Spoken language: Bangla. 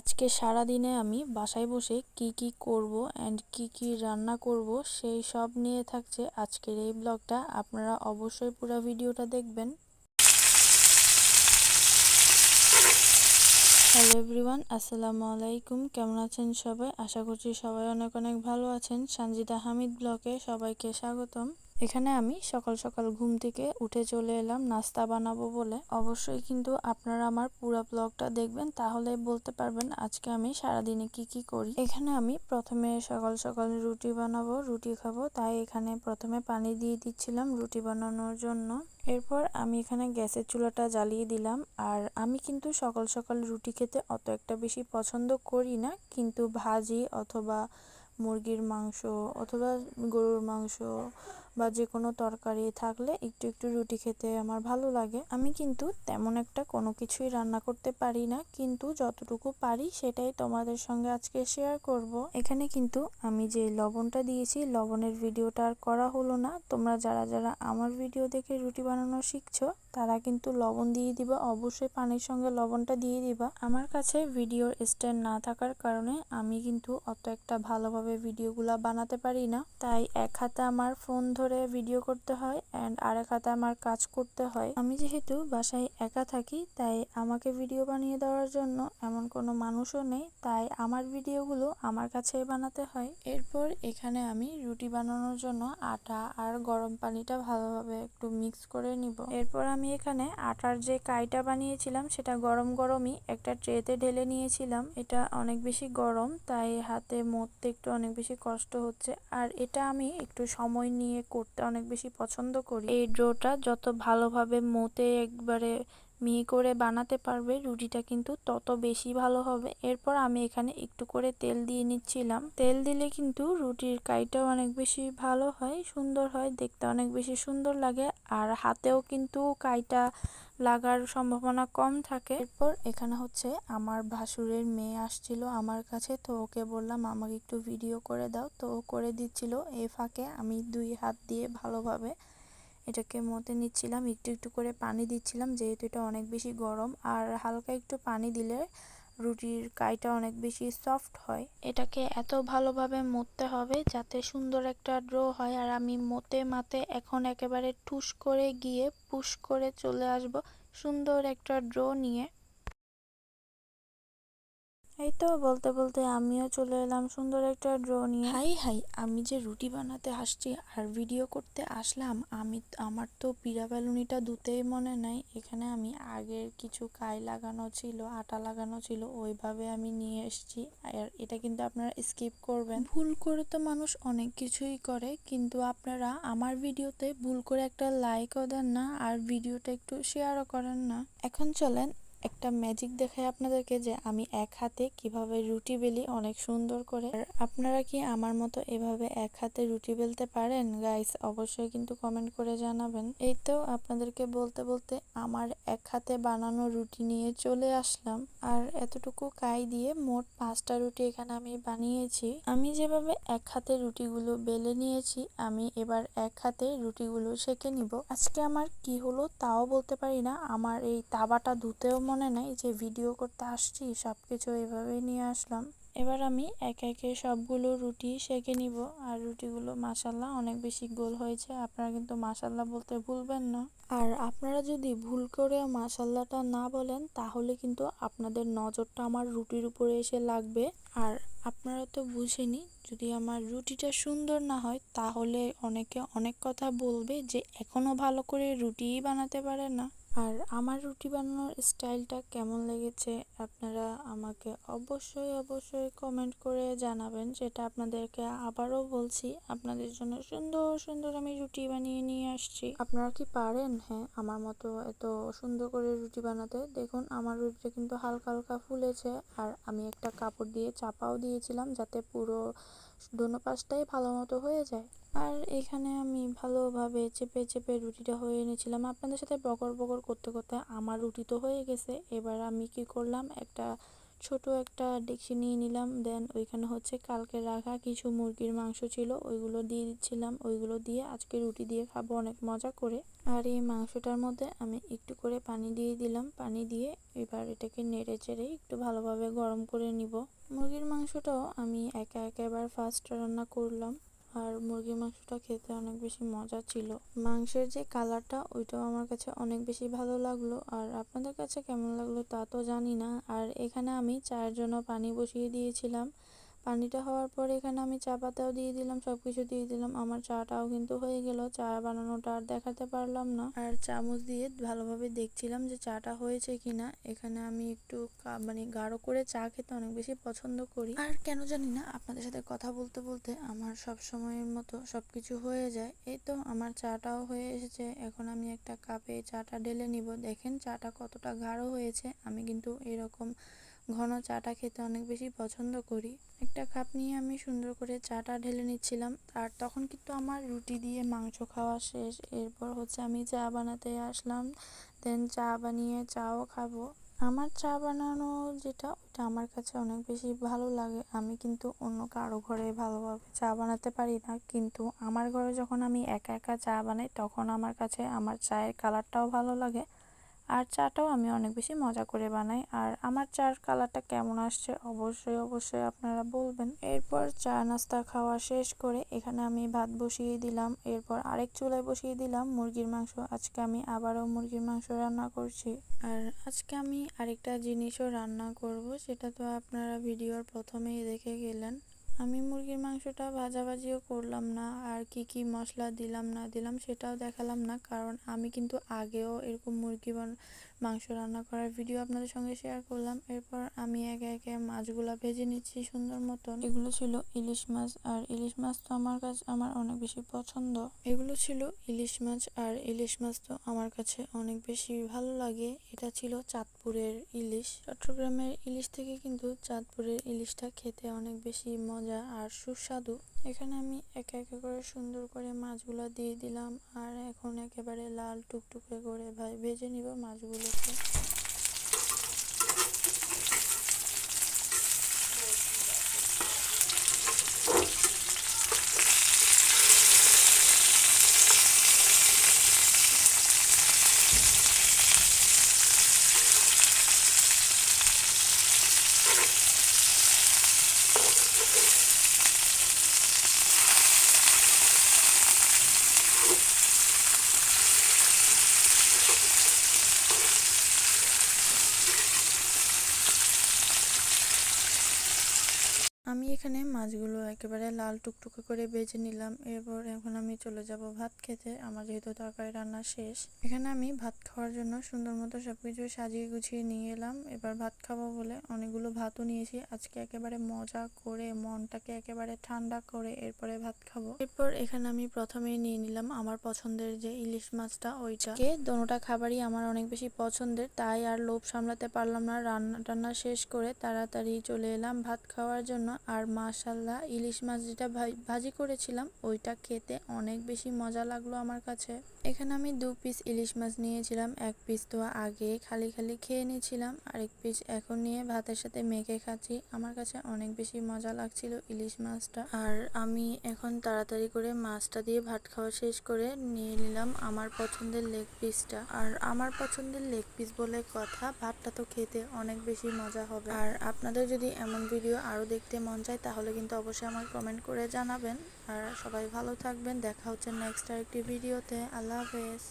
আজকে সারা দিনে আমি বাসায় বসে কি কি করব অ্যান্ড কি কি রান্না করব সেই সব নিয়ে থাকছে আজকের এই ব্লগটা আপনারা অবশ্যই পুরো ভিডিওটা দেখবেন। হ্যালো এভরিওয়ান আসসালামু আলাইকুম। কেমন আছেন সবাই? আশা করছি সবাই অনেক অনেক ভালো আছেন। সঞ্জিদা হামিদ ব্লকে সবাইকে স্বাগতম। এখানে আমি সকাল সকাল ঘুম থেকে উঠে চলে এলাম, নাস্তা বানাবো বলে। অবশ্যই কিন্তু আপনারা আমার পুরো ব্লগটা দেখবেন, তাহলে বলতে পারবেন আজকে আমি সারাদিনে কি কি করি। এখানে আমি প্রথমে সকাল সকাল রুটি বানাবো, রুটি খাব, তাই এখানে প্রথমে পানি দিয়ে দিচ্ছিলাম রুটি বানানোর জন্য। এরপর আমি এখানে গ্যাসের চুলাটা জ্বালিয়ে দিলাম, আর আমি কিন্তু সকাল সকাল রুটি খেতে অত একটা বেশি পছন্দ করি না, কিন্তু ভাজি অথবা মুরগির মাংস অথবা গরুর মাংস বা যে কোনো তরকারি থাকলে একটু একটু রুটি খেতে আমার ভালো লাগে। আমি কিন্তু তেমন একটা কোনো কিছুই রান্না করতে পারি না, কিন্তু যতটুকু পারি সেটাই তোমাদের সঙ্গে আজকে শেয়ার করব। এখানে কিন্তু আমি যে লবণটা দিয়েছি, লবণের ভিডিওটা আর করা হলো না। তোমরা যারা যারা আমার ভিডিও দেখে রুটি বানানো শিখছো, তারা কিন্তু লবণ দিয়ে দিবা। অবশ্যই পানির সঙ্গে লবণটা দিয়ে দিবা। আমার কাছে ভিডিওর স্ট্যান্ড না থাকার কারণে আমি কিন্তু অত একটা ভালোভাবে ভিডিওগুলা বানাতে পারি না। তাই এক হাতে আমার ফোন ধরে ভিডিও করতে হয় অ্যান্ড আরেক হাতে আমার কাজ করতে হয়। আমি যেহেতু বাসায় একা থাকি, তাই আমাকে ভিডিও বানিয়ে দেওয়ার জন্য এমন কোনো মানুষও নেই, তাই আমার ভিডিওগুলো আমার কাছে বানাতে হয়। এরপর এখানে আমি রুটি বানানোর জন্য আটা আর গরম পানিটা ভালোভাবে একটু মিক্স করে নিব। এরপর আমি এখানে আটার যে কাইটা বানিয়েছিলাম, সেটা গরম গরমই একটা ট্রেতে ঢেলে নিয়েছিলাম। এটা অনেক বেশি গরম, তাই হাতে মরতে একটু অনেক বেশি কষ্ট হচ্ছে। আর এটা আমি একটু সময় নিয়ে করতে অনেক বেশি পছন্দ করি। এই ড্রোটা যত ভালোভাবে মোতে একবারে মিহি করে বানাতে পারবে, রুটিটা কিন্তু তত বেশি ভালো হবে। এরপর আমি এখানে একটু করে তেল দিয়ে নিচ্ছিলাম। তেল দিলে কিন্তু রুটির কাইটাও অনেক বেশি ভালো হয়, সুন্দর হয়, দেখতে অনেক বেশি সুন্দর লাগে। আর হাতেও কিন্তু কাইটা লাগার সম্ভাবনা কম থাকে। এরপর এখানে হচ্ছে আমার ভাসুরের মেয়ে আসছিল আমার কাছে, তো ওকে বললাম, আমাকে একটু ভিডিও করে দাও। তো ও করে দিচ্ছিল। এ ফাঁকে আমি দুই হাত দিয়ে ভালোভাবে এটাকে মতে নিচ্ছিলাম, একটু একটু করে পানি দিচ্ছিলাম, যেহেতু এটা অনেক বেশি গরম। আর হালকা একটু পানি দিলে রুটির কাইটা অনেক বেশি সফট হয়। এটাকে এত ভালোভাবে মতে হবে যাতে সুন্দর একটা ড্রো হয়। আর আমি মতে মাতে এখন একেবারে ঠুস করে গিয়ে পুশ করে চলে আসব সুন্দর একটা ড্রো নিয়ে। এই তো বলতে বলতে আমিও চলে এলাম সুন্দর একটা ড্র নিয়ে। হাই হাই, আমি যে রুটি বানাতে আসছি আর ভিডিও করতে আসলাম, আমি, আমার তো পিড়া বেলুনিটা দুতেই মনে নাই। এখানে আমি আগের কিছু কাই লাগানো ছিল, আটা লাগানো ছিল, ওইভাবে আমি নিয়ে এসেছি। আর এটা কিন্তু আপনারা স্কিপ করবেন। ভুল করে তো মানুষ অনেক কিছুই করে, কিন্তু আপনারা আমার ভিডিওতে ভুল করে একটা লাইকও দেন না আর ভিডিওটা একটু শেয়ারও করেন না। এখন চলেন একটা ম্যাজিক দেখাই আপনাদেরকে যে আমি এক হাতে কীভাবে রুটি বেলি অনেক সুন্দর করে। আপনারা কি আমার মতো এভাবে এক হাতে রুটি বেলতে পারেন? গাইস অবশ্যই কিন্তু কমেন্ট করে জানাবেন। এই তো আপনাদেরকে বলতে বলতে আমার এক হাতে বানানো রুটি নিয়ে চলে আসলাম। আর এতটুকু কাই দিয়ে মোট পাঁচটা রুটি এখানে আমি বানিয়েছি। আমি যেভাবে এক হাতে রুটিগুলো বেলে নিয়েছি, আমি এবার এক হাতে রুটিগুলো সেকে নিব। আজকে আমার কি হলো তাও বলতে পারি না। আমার এই তাবাটা ধুতেও মনে নাই যে ভিডিও করতে আসছি সব কিছু এভাবেই নিয়ে আসলাম। এবার আমি একে একে সবগুলো রুটি সেঁকে নিব। আর রুটিগুলো মাসাল্লাহ অনেক বেশি গোল হয়েছে, আপনারা কিন্তু মাসাল্লাহ বলতে ভুলবেন না। আর আপনারা যদি ভুল করেও মাসাল্লাটা না বলেন, তাহলে কিন্তু আপনাদের নজরটা আমার রুটির উপরে এসে লাগবে। আর আপনারা তো বুঝেনি, যদি আমার রুটিটা সুন্দর না হয়, তাহলে অনেকে অনেক কথা বলবে যে এখনও ভালো করে রুটিই বানাতে পারে না। আর আমার রুটি বানানোর স্টাইলটা কেমন লেগেছে আপনারা আমাকে অবশ্যই অবশ্যই কমেন্ট করে জানাবেন। সেটা আপনাদেরকে আবারও বলছি, আপনাদের জন্য সুন্দর সুন্দর আমি রুটি বানিয়ে নিয়ে আসছি। আপনারা কি পারেন? হ্যাঁ আমার মতো এত সুন্দর করে রুটি বানাতে। দেখুন, আমার রুটিটা কিন্তু হালকা হালকা ফুলেছে। আর আমি একটা কাপড় দিয়ে চাপাও দিয়েছিলাম যাতে পুরো দোনো পাশটাই ভালো মতো হয়ে যায়। আর এখানে আমি ভালোভাবে চেপে চেপে রুটিটা হয়ে এনেছিলাম। আপনাদের সাথে বকর বকর করতে করতে আমার রুটি তো হয়ে গেছে। এবার আমি কি করলাম? একটা ছোট একটা ডেকচি নিয়ে নিলাম। দেন ওইখানে হচ্ছে কালকে রাখা কিছু মুরগির মাংস ছিল, ওইগুলো দিয়ে দিচ্ছিলাম। ওইগুলো দিয়ে আজকে রুটি দিয়ে খাব অনেক মজা করে। আর এই মাংসটার মধ্যে আমি একটু করে পানি দিয়ে দিলাম। পানি দিয়ে এবার এটাকে নেড়ে চেড়ে একটু ভালোভাবে গরম করে নিব। মুরগির মাংসটাও আমি একা একা এবার ফার্স্ট রান্না করলাম। আর মুরগির মাংসটা খেতে অনেক বেশি মজা ছিল। মাংসের যে কালারটা, ওইটাও আমার কাছে অনেক বেশি ভালো লাগল। আর আপনাদের কাছে কেমন লাগল তা তো জানি না। আর এখানে আমি চায়ের জন্য পানি বসিয়ে দিয়েছিলাম। পানিটা হওয়ার পরে এখানে আমি চা পাতাও দিয়ে দিলাম সব কিছু দিয়ে দিলাম। আমার চাটাও কিন্তু হয়ে গেল, চা বানানোটা আর দেখাতে পারলাম না। আর চামচ দিয়ে ভালোভাবে দেখছিলাম যে চাটা হয়েছে কিনা। এখানে আমি একটু মানে গাঢ় করে চা খেতে অনেক বেশি পছন্দ করি। আর কেন জানি না, আপনাদের সাথে কথা বলতে বলতে আমার সব সময়ের মতো সব কিছু হয়ে যায়। এই তো আমার চাটাও হয়ে এসেছে। এখন আমি একটা কাপে চাটা ঢেলে নিব। দেখেন চাটা কতটা গাঢ় হয়েছে। আমি কিন্তু এরকম ঘন চাটা খেতে অনেক বেশি পছন্দ করি। একটা কাপ নিয়ে আমি সুন্দর করে চাটা ঢেলে নিচ্ছিলাম। আর তখন কিন্তু আমার রুটি দিয়ে মাংস খাওয়া শেষ। এরপর হচ্ছে আমি চা বানাতে আসলাম। দেন চা বানিয়ে চাও খাব। আমার চা বানানো যেটা, ওটা আমার কাছে অনেক বেশি ভালো লাগে। আমি কিন্তু অন্য কারও ঘরে ভালোভাবে চা বানাতে পারি না। কিন্তু আমার ঘরে যখন আমি একা একা চা বানাই, তখন আমার কাছে আমার চায়ের কালারটাও ভালো লাগে। আর চাটাও আমি অনেক বেশি মজা করে বানাই। আর আমার চার কালারটা কেমন আসছে অবশ্যই অবশ্যই আপনারা বলবেন। এরপর চা নাস্তা খাওয়া শেষ করে এখানে আমি ভাত বসিয়ে দিলাম। এরপর আরেক চুলায় বসিয়ে দিলাম মুরগির মাংস। আজকে আমি আবারও মুরগির মাংস রান্না করছি। আর আজকে আমি আরেকটা জিনিসও রান্না করব, সেটা তো আপনারা ভিডিওর প্রথমেই দেখে গেলেন। আমি মুরগির মাংসটা ভাজাভাজিও করলাম না আর কি কি মশলা দিলাম না দিলাম সেটাও দেখালাম না। কারণ আমি কিন্তু আগেও এরকম মুরগি মাংস রান্না করার ভিডিও আপনাদের সঙ্গে শেয়ার করলাম। এরপর আমি একে একে মাছগুলা ভেজে নিচ্ছি সুন্দর মতন। এগুলো ছিল ইলিশ মাছ আর ইলিশ মাছ তো আমার কাছে আমার অনেক বেশি পছন্দ। এগুলো ছিল ইলিশ মাছ আর ইলিশ মাছ তো আমার কাছে অনেক বেশি ভালো লাগে। এটা ছিল চাঁদপুরের ইলিশ। চট্টগ্রামের ইলিশ থেকে কিন্তু চাঁদপুরের ইলিশটা খেতে অনেক বেশি মজা আর সুস্বাদু। এখানে আমি একে একে করে সুন্দর করে মাছগুলো দিয়ে দিলাম। আর এখন একেবারে লাল টুকটুকে করে ভাই ভেজে নিব মাছগুলোকে আমি এখানে মাছগুলো একেবারে লাল টুকটুকে করে বেজে নিলাম। এরপর এখন আমি চলে যাব ভাত খেতে। আমার যেহেতু তরকারি রান্না শেষ। এখানে আমি ভাত খাওয়ার জন্য সুন্দর মতো সবকিছু সাজিয়ে গুছিয়ে নিয়ে এলাম। এবার ভাত খাব বলে অনেকগুলো ভাতও নিয়েছি। আজকে একেবারে মজা করে, মনটাকে একেবারে ঠান্ডা করে এরপরে ভাত খাব। এরপর এখানে আমি প্রথমেই নিয়ে নিলাম আমার পছন্দের যে ইলিশ মাছটা, ওইটা। কে দোনোটা খাবারই আমার অনেক বেশি পছন্দের, তাই আর লোভ সামলাতে পারলাম না। রান্না টান্না শেষ করে তাড়াতাড়ি চলে এলাম ভাত খাওয়ার জন্য। আর মাশাল্লাহ, ইলিশ মাছ যেটা ভাজি করেছিলাম, ওইটা খেতে অনেক বেশি মজা লাগল আমার কাছে। এখানে আমি দু পিস ইলিশ মাছ নিয়েছিলাম, এক পিস তো আগে খালি খালি খেয়ে নিয়েছিলাম, আরেক পিস এখন নিয়ে ভাতের সাথে মেখে খাচ্ছি। আমার কাছে অনেক বেশি মজা লাগছিল ইলিশ মাছটা। আর আমি এখন তাড়াতাড়ি করে মাছটা দিয়ে ভাত খাওয়া শেষ করে নিয়ে নিলাম আমার পছন্দের লেগ পিসটা আর আমার পছন্দের লেগ পিস বলে কথা, ভাতটা তো খেতে অনেক বেশি মজা হবে। আর আপনাদের যদি এমন ভিডিও আরও দেখতে মন চায় তাহলে কিন্তু অবশ্যই আমার কমেন্ট করে জানাবেন। আর সবাই ভালো থাকবেন। দেখা হচ্ছে নেক্সট আরেকটি ভিডিওতে আল্লাহ হাফেজ।